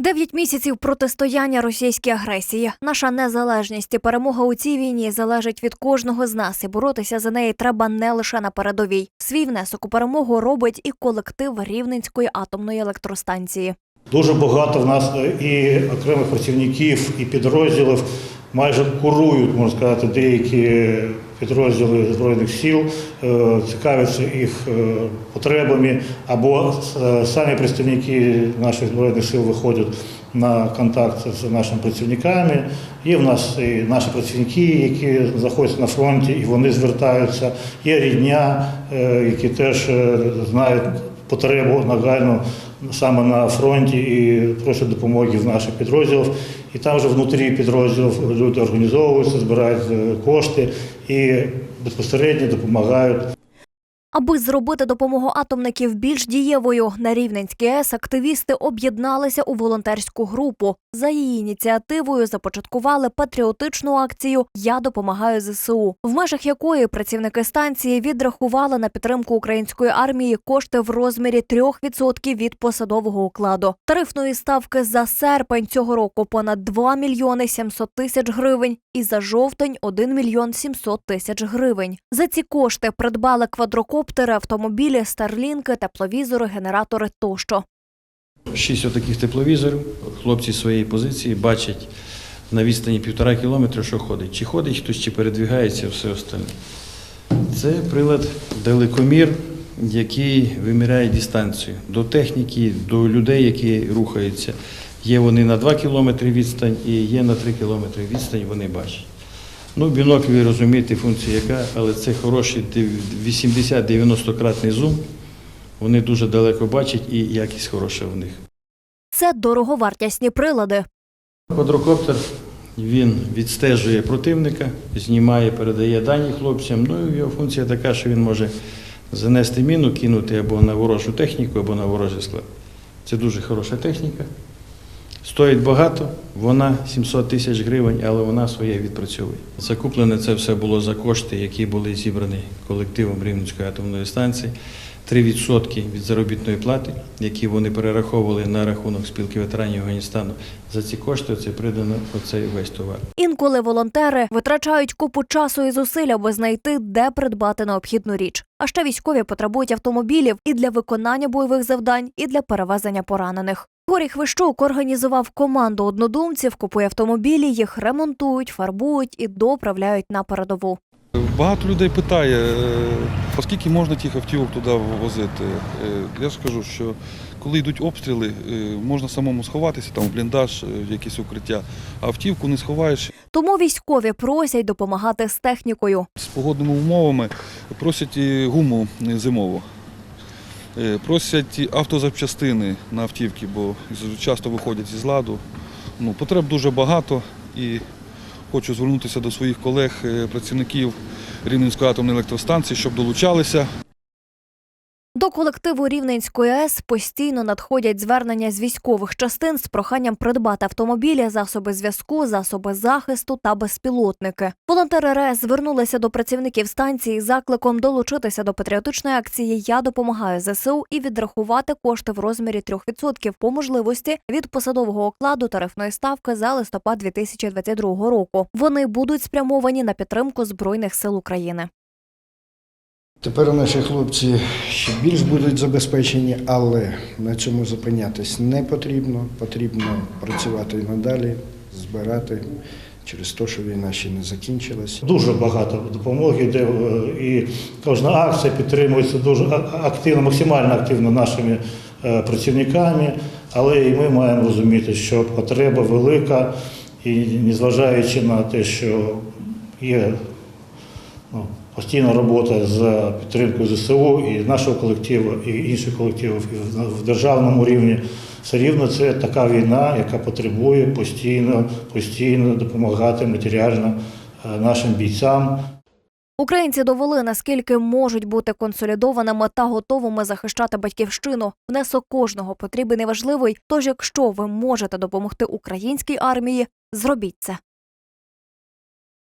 Дев'ять місяців протистояння російській агресії. Наша незалежність і перемога у цій війні залежить від кожного з нас, і боротися за неї треба не лише на передовій. Свій внесок у перемогу робить і колектив Рівненської атомної електростанції. Дуже багато в нас е, і окремих працівників, і підрозділів майже курують, можна сказати, деякі підрозділи Збройних сил, е, цікавляться їх е, потребами, або е, самі представники наших Збройних сил виходять на контакт з нашими працівниками. Є в нас і наші працівники, які знаходяться на фронті, і вони звертаються. Є рідня, які теж знають потребу нагальну саме на фронті і просять допомоги в наших підрозділів. І там вже внутрі підрозділів люди організовуються, збирають е, кошти і безпосередньо допомагають. Аби зробити допомогу атомників більш дієвою, на Рівненській АЕС активісти об'єдналися у волонтерську групу. За її ініціативою започаткували патріотичну акцію Я допомагаю ЗСУ, в межах якої працівники станції відрахували на підтримку української армії кошти в розмірі 3% від посадового укладу. Тарифної ставки за серпень цього року понад 2 мільйони 700 тисяч гривень, і за жовтень 1 мільйон 700 тисяч гривень. За ці кошти придбали квадрокоптери, автомобілі, старлінки, тепловізори, генератори тощо. Шість отаких тепловізорів. Хлопці з своєї позиції бачать на відстані півтора кілометра, що ходить. Чи ходить хтось, чи передвігається, все остальне. Це прилад далекомір, який виміряє дистанцію до техніки, до людей, які рухаються. Є вони на 2 кілометри відстань і є на 3 кілометри відстань, вони бачать. Ну, бінокль, ви розумієте, функція яка, але це хороший 80-90 кратний зум. Вони дуже далеко бачать і якість хороша в них. Це дороговартісні прилади. Квадрокоптер він відстежує противника, знімає, передає дані хлопцям. Ну і його функція така, що він може занести міну, кинути або на ворожу техніку, або на ворожий склад. Це дуже хороша техніка. Стоїть багато, вона 700 тисяч гривень, але вона своє відпрацьовує. Закуплене це все було за кошти, які були зібрані колективом Рівненської атомної станції. 3% від заробітної плати, які вони перераховували на рахунок спілки ветеранів Афганістану. За ці кошти це придано оцей весь товар. Інколи волонтери витрачають купу часу і зусиль, аби знайти, де придбати необхідну річ. А ще військові потребують автомобілів і для виконання бойових завдань, і для перевезення поранених. Горій Хвищук організував команду однодумців, купує автомобілі, їх ремонтують, фарбують і доправляють на передову. Багато людей питає, е, оскільки можна тих автівок туди возити. Е, Я ж кажу, що коли йдуть обстріли, е, можна самому сховатися там в бліндаж, в якесь укриття, а автівку не сховаєш. Тому військові просять допомагати з технікою. З погодними умовами просять і гуму зимову. Е, Просять автозапчастини на автівки, бо часто виходять із ладу. Ну, потреб дуже багато і хочу звернутися до своїх колег, е, працівників Рівненської атомної електростанції, щоб долучалися. Колективу Рівненської АЕС постійно надходять звернення з військових частин з проханням придбати автомобілі, засоби зв'язку, засоби захисту та безпілотники. Волонтери РЕС звернулися до працівників станції з закликом долучитися до патріотичної акції Я допомагаю ЗСУ і відрахувати кошти в розмірі 3% по можливості від посадового окладу тарифної ставки за листопад 2022 року. Вони будуть спрямовані на підтримку збройних сил України. Тепер наші хлопці ще більш будуть забезпечені, але на цьому зупинятись не потрібно. Потрібно працювати і надалі, збирати через те, що війна ще не закінчилась. Дуже багато допомоги йде, е, і кожна акція підтримується дуже активно, максимально активно нашими е, працівниками, але і ми маємо розуміти, що потреба велика, і незважаючи на те, що є ну, постійна робота з підтримкою ЗСУ і нашого колективу, і інших колективів і в- державному рівні. Все рівно це така війна, яка потребує постійно, постійно допомагати матеріально е, нашим бійцям. Українці довели, наскільки можуть бути консолідованими та готовими захищати батьківщину. Внесок кожного потрібен і важливий. Тож, якщо ви можете допомогти українській армії, зробіть це.